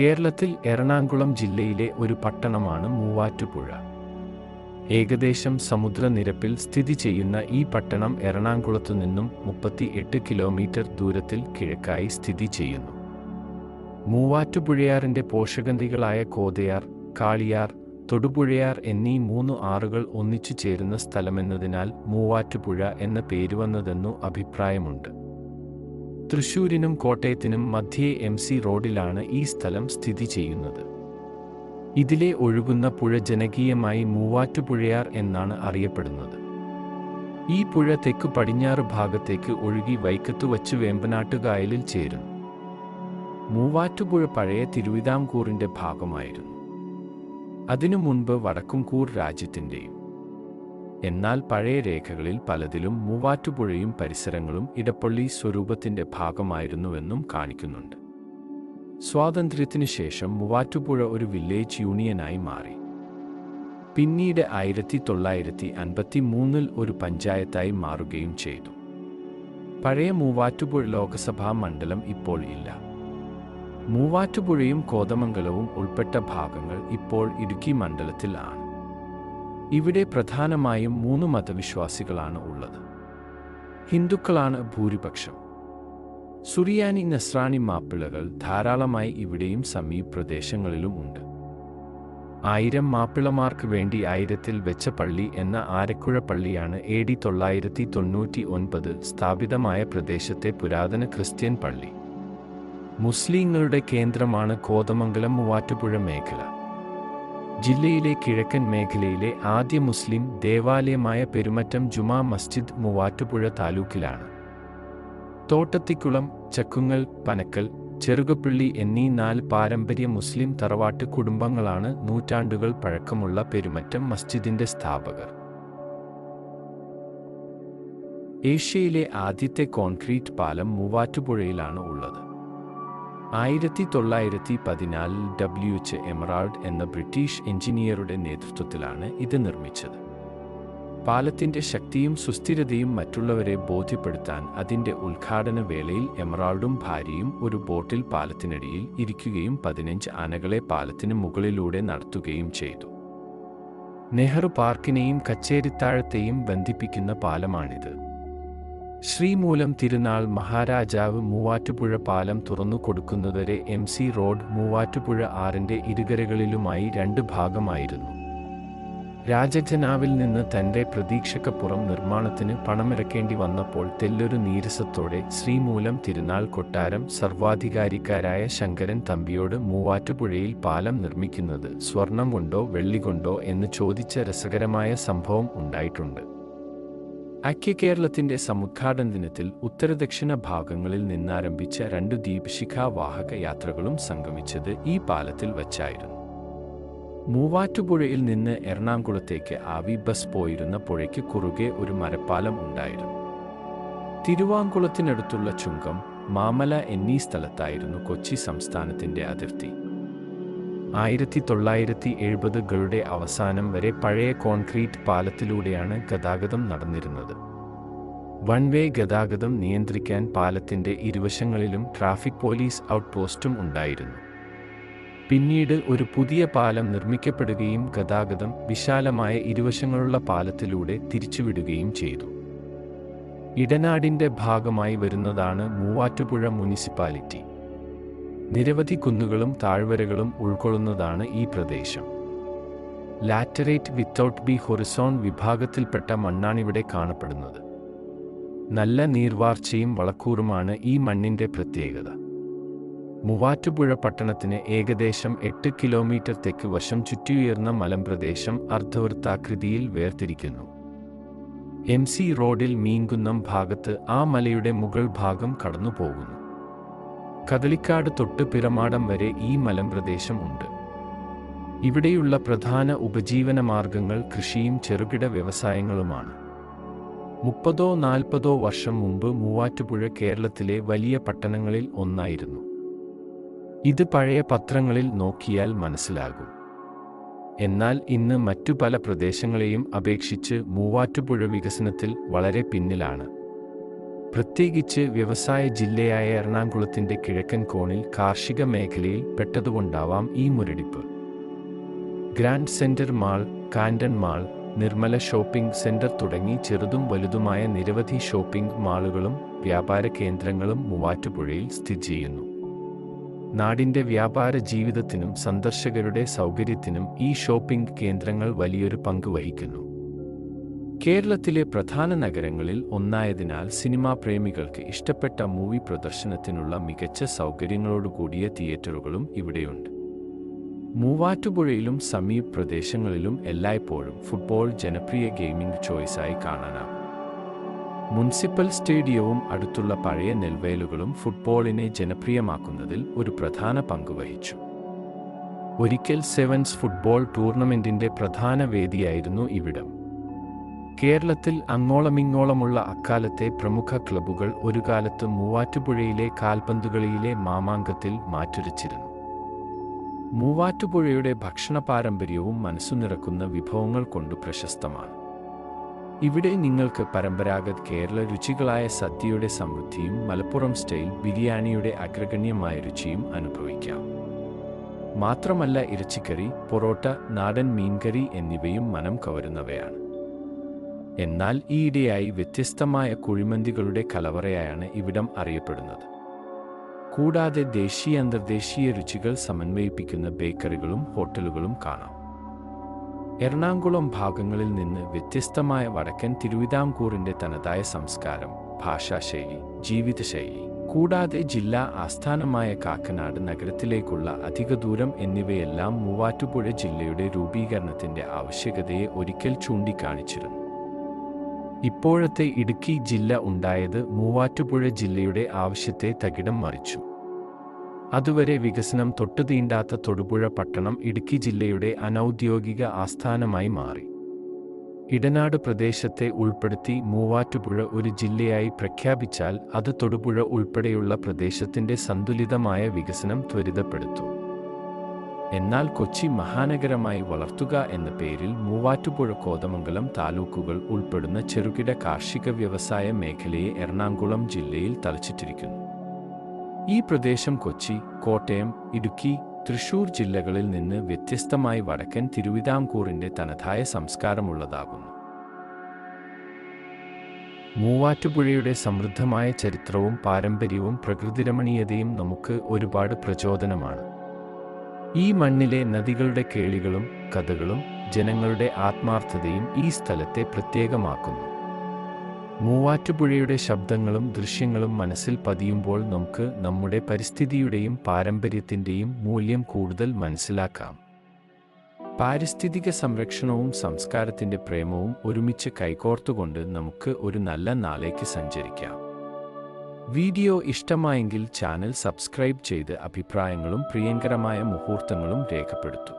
കേരളത്തിൽ എറണാകുളം ജില്ലയിലെ ഒരു പട്ടണമാണ് മൂവാറ്റുപുഴ. ഏകദേശം സമുദ്രനിരപ്പിൽ സ്ഥിതി ചെയ്യുന്ന ഈ പട്ടണം എറണാകുളത്തു നിന്നും മുപ്പത്തി എട്ട് കിലോമീറ്റർ ദൂരത്തിൽ കിഴക്കായി സ്ഥിതി ചെയ്യുന്നു. മൂവാറ്റുപുഴയാറിന്റെ പോഷകനദികളായ കോതയാർ കാളിയാർ തൊടുപുഴയാർ എന്നീ മൂന്ന് ആറുകൾ ഒന്നിച്ചു ചേരുന്ന സ്ഥലമെന്നതിനാൽ മൂവാറ്റുപുഴ എന്ന പേര് വന്നതെന്നു അഭിപ്രായമുണ്ട്. തൃശൂരിനും കോട്ടയത്തിനും മധ്യേ എം സി റോഡിലാണ് ഈ സ്ഥലം സ്ഥിതി ചെയ്യുന്നത്. ഇതിലെ ഒഴുകുന്ന പുഴ ജനകീയമായി മൂവാറ്റുപുഴയാർ എന്നാണ് അറിയപ്പെടുന്നത്. ഈ പുഴ തെക്ക് പടിഞ്ഞാറ് ഭാഗത്തേക്ക് ഒഴുകി വൈക്കത്തു വച്ച് വേമ്പനാട്ടുകായലിൽ ചേരുന്നു. മൂവാറ്റുപുഴ പഴയ തിരുവിതാംകൂറിന്റെ ഭാഗമായിരുന്നു. അതിനു മുൻപ് വടക്കുംകൂർ രാജ്യത്തിന്റെയും എന്നാൽ പഴയ രേഖകളിൽ പലതിലും മൂവാറ്റുപുഴയും പരിസരങ്ങളും ഇടപ്പള്ളി സ്വരൂപത്തിന്റെ ഭാഗമായിരുന്നുവെന്നും കാണിക്കുന്നുണ്ട്. സ്വാതന്ത്ര്യത്തിനു ശേഷം മൂവാറ്റുപുഴ ഒരു വില്ലേജ് യൂണിയനായി മാറി. പിന്നീട് ആയിരത്തി തൊള്ളായിരത്തി അൻപത്തി മൂന്നിൽ ഒരു പഞ്ചായത്തായി മാറുകയും ചെയ്തു. പഴയ മൂവാറ്റുപുഴ ലോകസഭാ മണ്ഡലം ഇപ്പോൾ ഇല്ല. മൂവാറ്റുപുഴയും കോതമംഗലവും ഉൾപ്പെട്ട ഭാഗങ്ങൾ ഇപ്പോൾ ഇടുക്കി മണ്ഡലത്തിലാണ് ഇവിടെ പ്രധാനമായും മൂന്ന് മതവിശ്വാസികളാണ് ഉള്ളത്. ഹിന്ദുക്കളാണ് ഭൂരിപക്ഷം. സുറിയാനി നസ്രാണി മാപ്പിളകൾ ധാരാളമായി ഇവിടെയും സമീപ പ്രദേശങ്ങളിലും ഉണ്ട്. ആയിരം മാപ്പിളമാർക്ക് വേണ്ടി ആയിരത്തിൽ വെച്ച പള്ളി എന്ന ആരക്കുഴ പള്ളിയാണ് എ ഡി തൊള്ളായിരത്തി തൊണ്ണൂറ്റി ഒൻപത് സ്ഥാപിതമായ പ്രദേശത്തെ പുരാതന ക്രിസ്ത്യൻ പള്ളി. മുസ്ലിങ്ങളുടെ കേന്ദ്രമാണ് കോതമംഗലം മൂവാറ്റുപുഴ മേഖല. ജില്ലയിലെ കിഴക്കൻ മേഖലയിലെ ആദ്യ മുസ്ലിം ദേവാലയമായ പെരുമറ്റം ജുമാ മസ്ജിദ് മൂവാറ്റുപുഴ താലൂക്കിലാണ്. തോട്ടത്തിക്കുളം ചക്കുങ്ങൽ പനക്കൽ ചെറുകപ്പള്ളി എന്നീ നാല് പാരമ്പര്യ മുസ്ലിം തറവാട്ട് കുടുംബങ്ങളാണ് നൂറ്റാണ്ടുകൾ പഴക്കമുള്ള പെരുമറ്റം മസ്ജിദിന്റെ സ്ഥാപകർ. ഏഷ്യയിലെ ആദ്യത്തെ കോൺക്രീറ്റ് പാലം മൂവാറ്റുപുഴയിലാണ് ഉള്ളത്. ആയിരത്തി തൊള്ളായിരത്തി പതിനാലിൽ ഡബ്ല്യു എച്ച് എമറാൾഡ് എന്ന ബ്രിട്ടീഷ് എഞ്ചിനീയറുടെ നേതൃത്വത്തിലാണ് ഇത് നിർമ്മിച്ചത്. പാലത്തിന്റെ ശക്തിയും സുസ്ഥിരതയും മറ്റുള്ളവരെ ബോധ്യപ്പെടുത്താൻ അതിന്റെ ഉദ്ഘാടന വേളയിൽ എമറാൾഡും ഭാര്യയും ഒരു ബോട്ടിൽ പാലത്തിനടിയിൽ ഇരിക്കുകയും പതിനഞ്ച് ആനകളെ പാലത്തിന് മുകളിലൂടെ നടത്തുകയും ചെയ്തു. നെഹ്റു പാർക്കിനെയും കച്ചേരിത്താഴത്തെയും ബന്ധിപ്പിക്കുന്ന പാലമാണിത്. ശ്രീമൂലം തിരുനാൾ മഹാരാജാവ് മൂവാറ്റുപുഴ പാലം തുറന്നു കൊടുക്കുന്നതുവരെ എം സി റോഡ് മൂവാറ്റുപുഴ ആറിന്റെ ഇരുകരകളിലുമായി രണ്ട് ഭാഗമായിരുന്നു. രാജജനാവിൽ നിന്ന് തന്റെ പ്രതീക്ഷക്കപ്പുറം നിർമ്മാണത്തിന് പണമിറക്കേണ്ടി വന്നപ്പോൾ തെല്ലൊരു നീരസത്തോടെ ശ്രീമൂലം തിരുനാൾ കൊട്ടാരം സർവാധികാരിക്കാരായ ശങ്കരൻ തമ്പിയോട് മൂവാറ്റുപുഴയിൽ പാലം നിർമ്മിക്കുന്നത് സ്വർണം കൊണ്ടോ വെള്ളി കൊണ്ടോ എന്ന് ചോദിച്ച രസകരമായ സംഭവം ഉണ്ടായിട്ടുണ്ട്. ഐക്യ കേരളത്തിന്റെ സമുദ്ഘാടന ദിനത്തിൽ ഉത്തരദക്ഷിണ ഭാഗങ്ങളിൽ നിന്നാരംഭിച്ച രണ്ട് ദീപശിഖാ വാഹക യാത്രകളും സംഗമിച്ചത് ഈ പാലത്തിൽ വച്ചായിരുന്നു. മൂവാറ്റുപുഴയിൽ നിന്ന് എറണാകുളത്തേക്ക് ആവി ബസ് പോയിരുന്ന പുഴയ്ക്ക് കുറുകെ ഒരു മരപ്പാലം ഉണ്ടായിരുന്നു. തിരുവാങ്കുളത്തിനടുത്തുള്ള ചുങ്കം മാമല എന്നീ സ്ഥലത്തായിരുന്നു കൊച്ചി സംസ്ഥാനത്തിന്റെ അതിർത്തി. ആയിരത്തി തൊള്ളായിരത്തി എഴുപതുകളുടെ അവസാനം വരെ പഴയ കോൺക്രീറ്റ് പാലത്തിലൂടെയാണ് ഗതാഗതം നടന്നിരുന്നത്. വൺ വേ ഗതാഗതം നിയന്ത്രിക്കാൻ പാലത്തിന്റെ ഇരുവശങ്ങളിലും ട്രാഫിക് പോലീസ് ഔട്ട് പോസ്റ്റും ഉണ്ടായിരുന്നു. പിന്നീട് ഒരു പുതിയ പാലം നിർമ്മിക്കപ്പെടുകയും ഗതാഗതം വിശാലമായ ഇരുവശങ്ങളുള്ള പാലത്തിലൂടെ തിരിച്ചുവിടുകയും ചെയ്തു. ഇടനാടിന്റെ ഭാഗമായി വരുന്നതാണ് മൂവാറ്റുപുഴ മുനിസിപ്പാലിറ്റി. നിരവധി കുന്നുകളും താഴ്വരകളും ഉൾക്കൊള്ളുന്നതാണ് ഈ പ്രദേശം. ലാറ്ററേറ്റ് വിത്തൗട്ട് ബി ഹൊറിസോൺ വിഭാഗത്തിൽപ്പെട്ട മണ്ണാണിവിടെ കാണപ്പെടുന്നത്. നല്ല നീർവാർച്ചയും വളക്കൂറുമാണ് ഈ മണ്ണിന്റെ പ്രത്യേകത. മൂവാറ്റുപുഴ പട്ടണത്തിന് ഏകദേശം എട്ട് കിലോമീറ്റർ തെക്ക് വശം ചുറ്റിയുയർന്ന മലമ്പ്രദേശം അർദ്ധവൃത്താകൃതിയിൽ വേർതിരിക്കുന്നു. എം സി റോഡിൽ മീൻകുന്നം ഭാഗത്ത് ആ മലയുടെ മുകൾ ഭാഗം കടന്നുപോകുന്നു. കദളിക്കാട് തൊട്ട് പിറമാടം വരെ ഈ മലമ്പ്രദേശം ഉണ്ട് ഇവിടെയുള്ള പ്രധാന ഉപജീവന മാർഗങ്ങൾ കൃഷിയും ചെറുകിട വ്യവസായങ്ങളുമാണ്. മുപ്പതോ നാൽപ്പതോ വർഷം മുമ്പ് മൂവാറ്റുപുഴ കേരളത്തിലെ വലിയ പട്ടണങ്ങളിൽ ഒന്നായിരുന്നു. ഇത് പഴയ പത്രങ്ങളിൽ നോക്കിയാൽ മനസ്സിലാകും. എന്നാൽ ഇന്ന് മറ്റു പല പ്രദേശങ്ങളെയും അപേക്ഷിച്ച് മൂവാറ്റുപുഴ വികസനത്തിൽ വളരെ പിന്നിലാണ്. പ്രത്യേകിച്ച് വ്യവസായ ജില്ലയായ എറണാകുളത്തിന്റെ കിഴക്കൻ കോണിൽ കാർഷിക മേഖലയിൽ പെട്ടതുകൊണ്ടാവാം ഈ മുരടിപ്പ്. ഗ്രാൻഡ് സെന്റർ മാൾ കാൻഡൻ മാൾ നിർമ്മല ഷോപ്പിംഗ് സെന്റർ തുടങ്ങി ചെറുതും വലുതുമായ നിരവധി ഷോപ്പിംഗ് മാളുകളും വ്യാപാര കേന്ദ്രങ്ങളും മൂവാറ്റുപുഴയിൽ സ്ഥിതി ചെയ്യുന്നു. നാടിന്റെ വ്യാപാര ജീവിതത്തിനും സന്ദർശകരുടെ സൗകര്യത്തിനും ഈ ഷോപ്പിംഗ് കേന്ദ്രങ്ങൾ വലിയൊരു പങ്ക് വഹിക്കുന്നു. കേരളത്തിലെ പ്രധാന നഗരങ്ങളിൽ ഒന്നായതിനാൽ സിനിമാ പ്രേമികൾക്ക് ഇഷ്ടപ്പെട്ട മൂവി പ്രദർശനത്തിനുള്ള മികച്ച സൗകര്യങ്ങളോടുകൂടിയ തിയേറ്ററുകളും ഇവിടെയുണ്ട്. മൂവാറ്റുപുഴയിലും സമീപ പ്രദേശങ്ങളിലും എല്ലായ്പ്പോഴും ഫുട്ബോൾ ജനപ്രിയ ഗെയിമിംഗ് ചോയ്സായി കാണാനാകും. മുനിസിപ്പൽ സ്റ്റേഡിയവും അടുത്തുള്ള പഴയ നെൽവയലുകളും ഫുട്ബോളിനെ ജനപ്രിയമാക്കുന്നതിൽ ഒരു പ്രധാന പങ്ക് വഹിച്ചു. ഒരിക്കൽ സെവൻസ് ഫുട്ബോൾ ടൂർണമെന്റിന്റെ പ്രധാന വേദിയായിരുന്നു ഇവിടം. കേരളത്തിൽ അങ്ങോളമിങ്ങോളമുള്ള അക്കാലത്തെ പ്രമുഖ ക്ലബ്ബുകൾ ഒരു കാലത്ത് മൂവാറ്റുപുഴയിലെ കാൽപന്തുകളിയിലെ മാമാങ്കത്തിൽ മാറ്റുരച്ചിരുന്നു. മൂവാറ്റുപുഴയുടെ ഭക്ഷണ പാരമ്പര്യവും മനസ്സു നിറക്കുന്ന വിഭവങ്ങൾ കൊണ്ട് പ്രശസ്തമാണ്. ഇവിടെ നിങ്ങൾക്ക് പരമ്പരാഗത കേരള രുചികളായ സദ്യയുടെ സമൃദ്ധിയും മലപ്പുറം സ്റ്റൈൽ ബിരിയാണിയുടെ അഗ്രഗണ്യമായ രുചിയും അനുഭവിക്കാം. മാത്രമല്ല ഇറച്ചിക്കറി പൊറോട്ട നാടൻ മീൻകറി എന്നിവയും മനം കവരുന്നവയാണ്. എന്നാൽ ഈയിടെയായി വ്യത്യസ്തമായ കുഴിമന്തികളുടെ കലവറയായാണ് ഇവിടം അറിയപ്പെടുന്നത്. കൂടാതെ ദേശീയ അന്തർദേശീയ രുചികൾ സമന്വയിപ്പിക്കുന്ന ബേക്കറികളും ഹോട്ടലുകളും കാണാം. എറണാകുളം ഭാഗങ്ങളിൽ നിന്ന് വ്യത്യസ്തമായ വടക്കൻ തിരുവിതാംകൂറിന്റെ തനതായ സംസ്കാരം ഭാഷാശൈലി ജീവിതശൈലി കൂടാതെ ജില്ലാ ആസ്ഥാനമായ കാക്കനാട് നഗരത്തിലേക്കുള്ള അധിക ദൂരം എന്നിവയെല്ലാം മൂവാറ്റുപുഴ ജില്ലയുടെ രൂപീകരണത്തിന്റെ ആവശ്യകതയെ ഒരിക്കൽ ചൂണ്ടിക്കാണിച്ചിരുന്നു. ഇപ്പോഴത്തെ ഇടുക്കി ജില്ല ഉണ്ടായത് മൂവാറ്റുപുഴ ജില്ലയുടെ ആവശ്യത്തെ തകിടം മറിച്ചു. അതുവരെ വികസനം തൊട്ടുതീണ്ടാത്ത തൊടുപുഴ പട്ടണം ഇടുക്കി ജില്ലയുടെ അനൗദ്യോഗിക ആസ്ഥാനമായി മാറി. ഇടനാട് പ്രദേശത്തെ ഉൾപ്പെടുത്തി മൂവാറ്റുപുഴ ഒരു ജില്ലയായി പ്രഖ്യാപിച്ചാൽ അത് തൊടുപുഴ ഉൾപ്പെടെയുള്ള പ്രദേശത്തിന്റെ സന്തുലിതമായ വികസനം ത്വരിതപ്പെടുത്തും. എന്നാൽ കൊച്ചി മഹാനഗരമായി വളർത്തുക എന്ന പേരിൽ മൂവാറ്റുപുഴ കോതമംഗലം താലൂക്കുകൾ ഉൾപ്പെടുന്ന ചെറുകിട കാർഷിക വ്യവസായ മേഖലയെ എറണാകുളം ജില്ലയിൽ തലച്ചിട്ടിരിക്കുന്നു ഈ പ്രദേശം കൊച്ചി കോട്ടയം ഇടുക്കി തൃശൂർ ജില്ലകളിൽ നിന്ന് വ്യത്യസ്തമായി വടക്കൻ തിരുവിതാംകൂറിന്റെ തനതായ സംസ്കാരമുള്ളതാകുന്നു. മൂവാറ്റുപുഴയുടെ സമൃദ്ധമായ ചരിത്രവും പാരമ്പര്യവും പ്രകൃതിരമണീയതയും നമുക്ക് ഒരുപാട് പ്രചോദനമാണ്. ഈ മണ്ണിലെ നദികളുടെ കേളികളും കഥകളും ജനങ്ങളുടെ ആത്മാർത്ഥതയും ഈ സ്ഥലത്തെ പ്രത്യേകമാക്കുന്നു. മൂവാറ്റുപുഴയുടെ ശബ്ദങ്ങളും ദൃശ്യങ്ങളും മനസ്സിൽ പതിയുമ്പോൾ നമുക്ക് നമ്മുടെ പരിസ്ഥിതിയുടെയും പാരമ്പര്യത്തിന്റെയും മൂല്യം കൂടുതൽ മനസ്സിലാക്കാം. പാരിസ്ഥിതിക സംരക്ഷണവും സംസ്കാരത്തിന്റെ പ്രേമവും ഒരുമിച്ച് കൈകോർത്തുകൊണ്ട് നമുക്ക് ഒരു നല്ല നാളേക്ക് സഞ്ചരിക്കാം. വീഡിയോ ഇഷ്ടമായെങ്കിൽ ചാനൽ സബ്സ്ക്രൈബ് ചെയ്ത് അഭിപ്രായങ്ങളും പ്രിയങ്കരമായ മുഹൂർത്തങ്ങളും രേഖപ്പെടുത്തും.